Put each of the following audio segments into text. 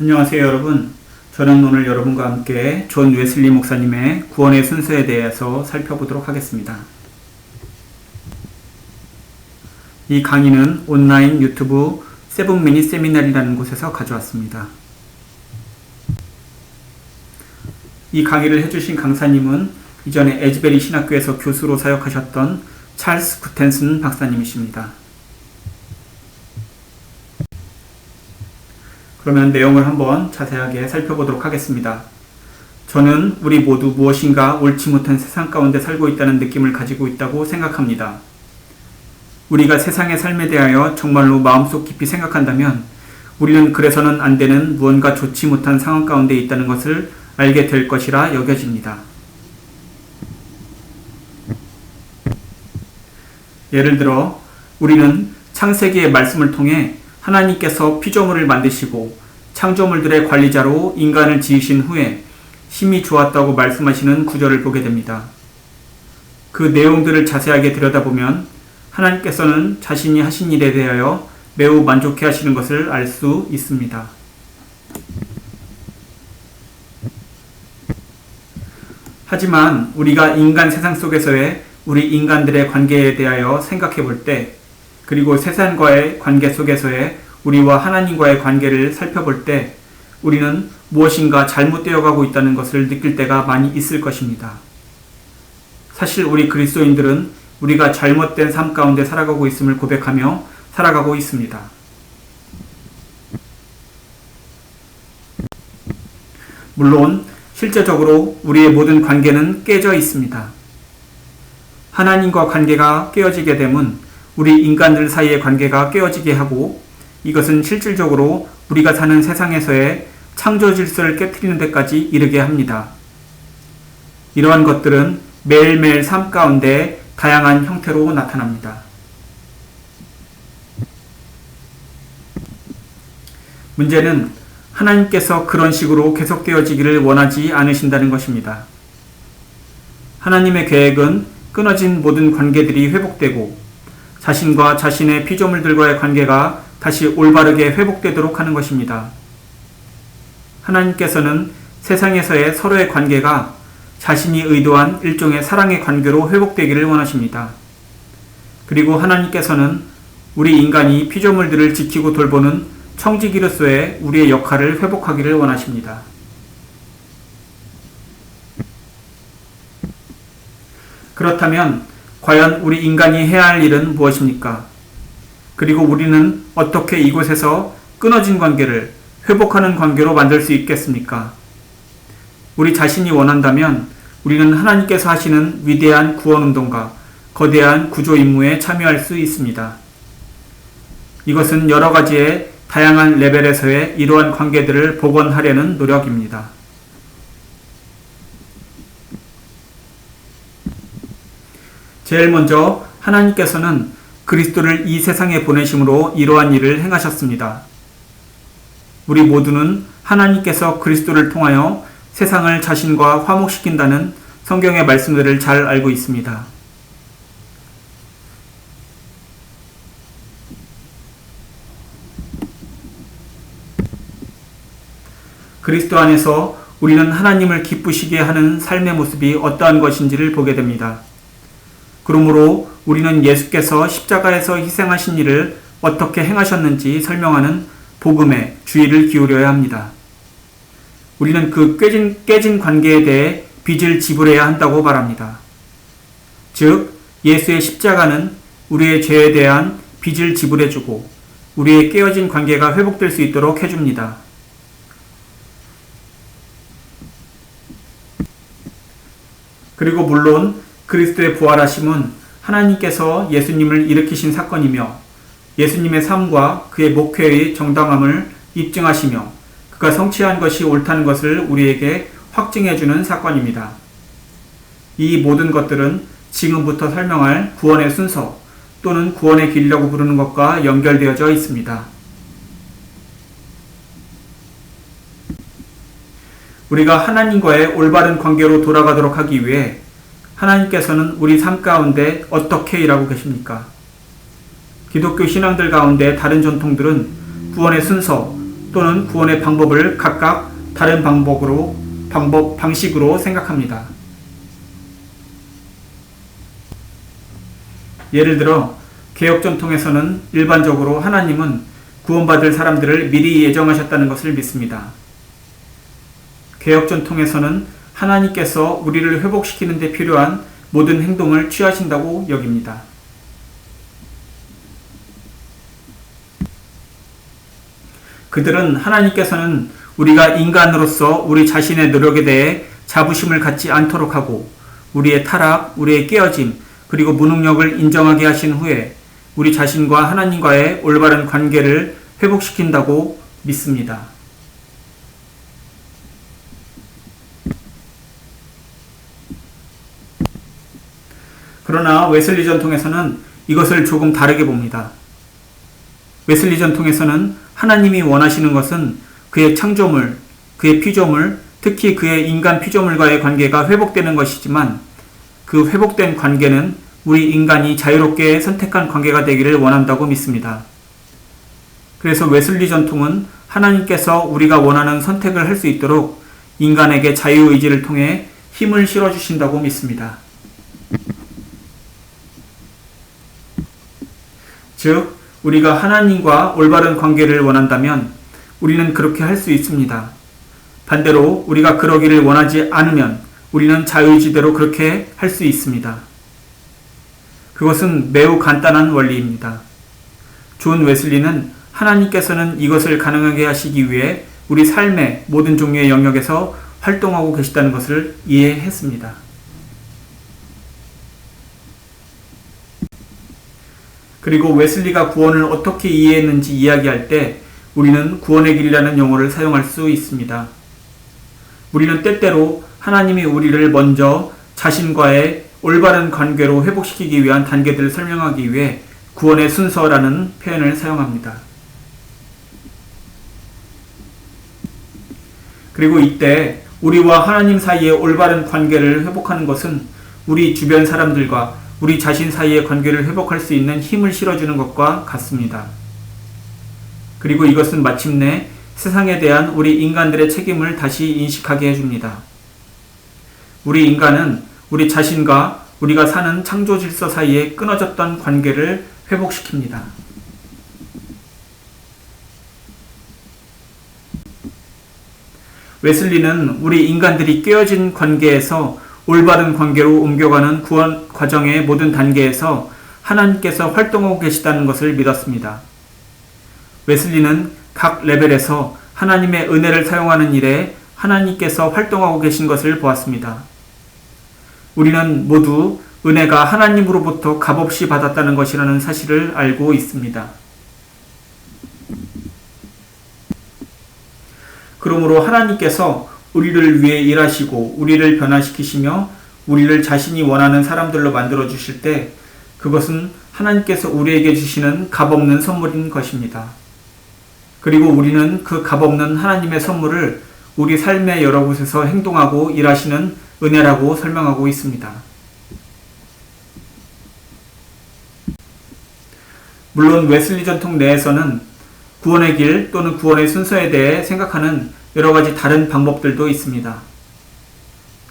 안녕하세요 여러분. 저는 오늘 여러분과 함께 존 웨슬리 목사님의 구원의 순서에 대해서 살펴보도록 하겠습니다. 이 강의는 온라인 유튜브 세븐 미니 세미나리라는 곳에서 가져왔습니다. 이 강의를 해주신 강사님은 이전에 에즈베리 신학교에서 교수로 사역하셨던 찰스 구텐슨 박사님이십니다. 그러면 내용을 한번 자세하게 살펴보도록 하겠습니다. 저는 우리 모두 무엇인가 옳지 못한 세상 가운데 살고 있다는 느낌을 가지고 있다고 생각합니다. 우리가 세상의 삶에 대하여 정말로 마음속 깊이 생각한다면 우리는 그래서는 안 되는 무언가 좋지 못한 상황 가운데 있다는 것을 알게 될 것이라 여겨집니다. 예를 들어 우리는 창세기의 말씀을 통해 하나님께서 피조물을 만드시고 창조물들의 관리자로 인간을 지으신 후에 힘이 좋았다고 말씀하시는 구절을 보게 됩니다. 그 내용들을 자세하게 들여다보면 하나님께서는 자신이 하신 일에 대하여 매우 만족해 하시는 것을 알 수 있습니다. 하지만 우리가 인간 세상 속에서의 우리 인간들의 관계에 대하여 생각해 볼 때, 그리고 세상과의 관계 속에서의 우리와 하나님과의 관계를 살펴볼 때, 우리는 무엇인가 잘못되어 가고 있다는 것을 느낄 때가 많이 있을 것입니다. 사실 우리 그리스도인들은 우리가 잘못된 삶 가운데 살아가고 있음을 고백하며 살아가고 있습니다. 물론 실제적으로 우리의 모든 관계는 깨져 있습니다. 하나님과 관계가 깨어지게 되면 우리 인간들 사이의 관계가 깨어지게 하고 이것은 실질적으로 우리가 사는 세상에서의 창조 질서를 깨뜨리는 데까지 이르게 합니다. 이러한 것들은 매일매일 삶 가운데 다양한 형태로 나타납니다. 문제는 하나님께서 그런 식으로 계속되어지기를 원하지 않으신다는 것입니다. 하나님의 계획은 끊어진 모든 관계들이 회복되고 자신과 자신의 피조물들과의 관계가 다시 올바르게 회복되도록 하는 것입니다. 하나님께서는 세상에서의 서로의 관계가 자신이 의도한 일종의 사랑의 관계로 회복되기를 원하십니다. 그리고 하나님께서는 우리 인간이 피조물들을 지키고 돌보는 청지기로서의 우리의 역할을 회복하기를 원하십니다. 그렇다면 과연 우리 인간이 해야 할 일은 무엇입니까? 그리고 우리는 어떻게 이곳에서 끊어진 관계를 회복하는 관계로 만들 수 있겠습니까? 우리 자신이 원한다면 우리는 하나님께서 하시는 위대한 구원 운동과 거대한 구조 임무에 참여할 수 있습니다. 이것은 여러 가지의 다양한 레벨에서의 이러한 관계들을 복원하려는 노력입니다. 제일 먼저 하나님께서는 그리스도를 이 세상에 보내심으로 이러한 일을 행하셨습니다. 우리 모두는 하나님께서 그리스도를 통하여 세상을 자신과 화목시킨다는 성경의 말씀들을 잘 알고 있습니다. 그리스도 안에서 우리는 하나님을 기쁘시게 하는 삶의 모습이 어떠한 것인지를 보게 됩니다. 그러므로 우리는 예수께서 십자가에서 희생하신 일을 어떻게 행하셨는지 설명하는 복음에 주의를 기울여야 합니다. 우리는 그 깨진, 깨진 관계에 대해 빚을 지불해야 한다고 말합니다. 즉, 예수의 십자가는 우리의 죄에 대한 빚을 지불해주고 우리의 깨어진 관계가 회복될 수 있도록 해줍니다. 그리고 물론 그리스도의 부활하심은 하나님께서 예수님을 일으키신 사건이며 예수님의 삶과 그의 목회의 정당함을 입증하시며 그가 성취한 것이 옳다는 것을 우리에게 확증해주는 사건입니다. 이 모든 것들은 지금부터 설명할 구원의 순서 또는 구원의 길이라고 부르는 것과 연결되어져 있습니다. 우리가 하나님과의 올바른 관계로 돌아가도록 하기 위해 하나님께서는 우리 삶 가운데 어떻게 일하고 계십니까? 기독교 신앙들 가운데 다른 전통들은 구원의 순서 또는 구원의 방법을 각각 다른 방법으로 방법 방식으로 생각합니다. 예를 들어 개혁 전통에서는 일반적으로 하나님은 구원받을 사람들을 미리 예정하셨다는 것을 믿습니다. 개혁 전통에서는 하나님께서 우리를 회복시키는 데 필요한 모든 행동을 취하신다고 여깁니다. 그들은 하나님께서는 우리가 인간으로서 우리 자신의 노력에 대해 자부심을 갖지 않도록 하고 우리의 타락, 우리의 깨어짐, 그리고 무능력을 인정하게 하신 후에 우리 자신과 하나님과의 올바른 관계를 회복시킨다고 믿습니다. 그러나 웨슬리 전통에서는 이것을 조금 다르게 봅니다. 웨슬리 전통에서는 하나님이 원하시는 것은 그의 창조물, 그의 피조물, 특히 그의 인간 피조물과의 관계가 회복되는 것이지만 그 회복된 관계는 우리 인간이 자유롭게 선택한 관계가 되기를 원한다고 믿습니다. 그래서 웨슬리 전통은 하나님께서 우리가 원하는 선택을 할 수 있도록 인간에게 자유의지를 통해 힘을 실어주신다고 믿습니다. 즉, 우리가 하나님과 올바른 관계를 원한다면 우리는 그렇게 할 수 있습니다. 반대로 우리가 그러기를 원하지 않으면 우리는 자유지대로 그렇게 할 수 있습니다. 그것은 매우 간단한 원리입니다. 존 웨슬리는 하나님께서는 이것을 가능하게 하시기 위해 우리 삶의 모든 종류의 영역에서 활동하고 계시다는 것을 이해했습니다. 그리고 웨슬리가 구원을 어떻게 이해했는지 이야기할 때 우리는 구원의 길이라는 용어를 사용할 수 있습니다. 우리는 때때로 하나님이 우리를 먼저 자신과의 올바른 관계로 회복시키기 위한 단계들을 설명하기 위해 구원의 순서라는 표현을 사용합니다. 그리고 이때 우리와 하나님 사이의 올바른 관계를 회복하는 것은 우리 주변 사람들과 우리 자신 사이의 관계를 회복할 수 있는 힘을 실어주는 것과 같습니다. 그리고 이것은 마침내 세상에 대한 우리 인간들의 책임을 다시 인식하게 해줍니다. 우리 인간은 우리 자신과 우리가 사는 창조 질서 사이에 끊어졌던 관계를 회복시킵니다. 웨슬리는 우리 인간들이 깨어진 관계에서 올바른 관계로 옮겨가는 구원 과정의 모든 단계에서 하나님께서 활동하고 계시다는 것을 믿었습니다. 웨슬리는 각 레벨에서 하나님의 은혜를 사용하는 일에 하나님께서 활동하고 계신 것을 보았습니다. 우리는 모두 은혜가 하나님으로부터 값없이 받았다는 것이라는 사실을 알고 있습니다. 그러므로 하나님께서 우리를 위해 일하시고 우리를 변화시키시며 우리를 자신이 원하는 사람들로 만들어 주실 때 그것은 하나님께서 우리에게 주시는 값없는 선물인 것입니다. 그리고 우리는 그 값없는 하나님의 선물을 우리 삶의 여러 곳에서 행동하고 일하시는 은혜라고 설명하고 있습니다. 물론 웨슬리 전통 내에서는 구원의 길 또는 구원의 순서에 대해 생각하는 여러 가지 다른 방법들도 있습니다.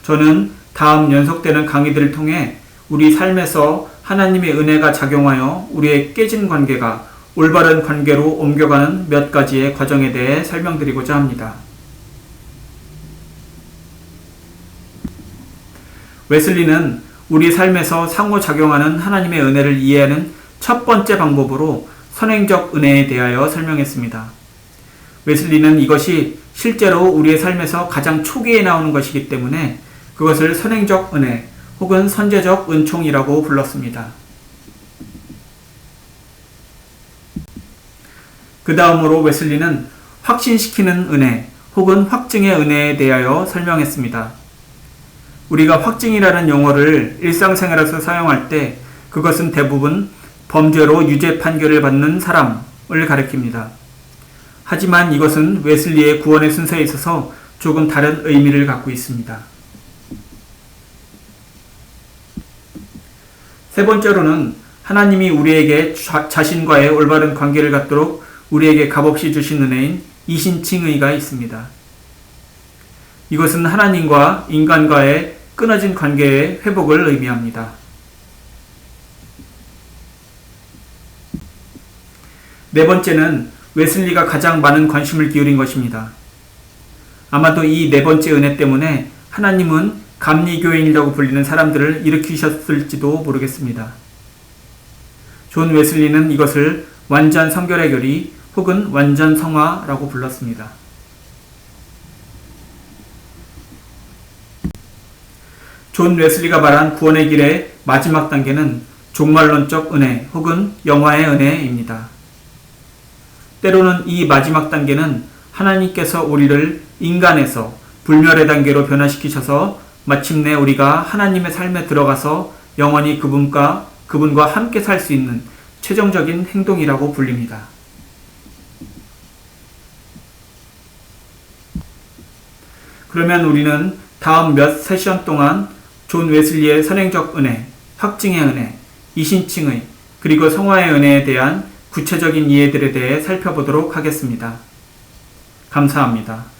저는 다음 연속되는 강의들을 통해 우리 삶에서 하나님의 은혜가 작용하여 우리의 깨진 관계가 올바른 관계로 옮겨가는 몇 가지의 과정에 대해 설명드리고자 합니다. 웨슬리는 우리 삶에서 상호작용하는 하나님의 은혜를 이해하는 첫 번째 방법으로 선행적 은혜에 대하여 설명했습니다. 웨슬리는 이것이 실제로 우리의 삶에서 가장 초기에 나오는 것이기 때문에 그것을 선행적 은혜 혹은 선제적 은총이라고 불렀습니다. 그 다음으로 웨슬리는 확신시키는 은혜 혹은 확증의 은혜에 대하여 설명했습니다. 우리가 확증이라는 용어를 일상생활에서 사용할 때 그것은 대부분 범죄로 유죄 판결을 받는 사람을 가리킵니다. 하지만 이것은 웨슬리의 구원의 순서에 있어서 조금 다른 의미를 갖고 있습니다. 세 번째로는 하나님이 우리에게 자, 신과의 올바른 관계를 갖도록 우리에게 값없이 주신 은혜인 이신칭의가 있습니다. 이것은 하나님과 인간과의 끊어진 관계의 회복을 의미합니다. 네 번째는 웨슬리가 가장 많은 관심을 기울인 것입니다. 아마도 이 네 번째 은혜 때문에 하나님은 감리교인이라고 불리는 사람들을 일으키셨을지도 모르겠습니다. 존 웨슬리는 이것을 완전 성결의 결의 혹은 완전 성화라고 불렀습니다. 존 웨슬리가 말한 구원의 길의 마지막 단계는 종말론적 은혜 혹은 영화의 은혜입니다. 때로는 이 마지막 단계는 하나님께서 우리를 인간에서 불멸의 단계로 변화시키셔서 마침내 우리가 하나님의 삶에 들어가서 영원히 그분과 그분과 함께 살 수 있는 최종적인 행동이라고 불립니다. 그러면 우리는 다음 몇 세션 동안 존 웨슬리의 선행적 은혜, 확증의 은혜, 이신칭의, 그리고 성화의 은혜에 대한 구체적인 이해들에 대해 살펴보도록 하겠습니다. 감사합니다.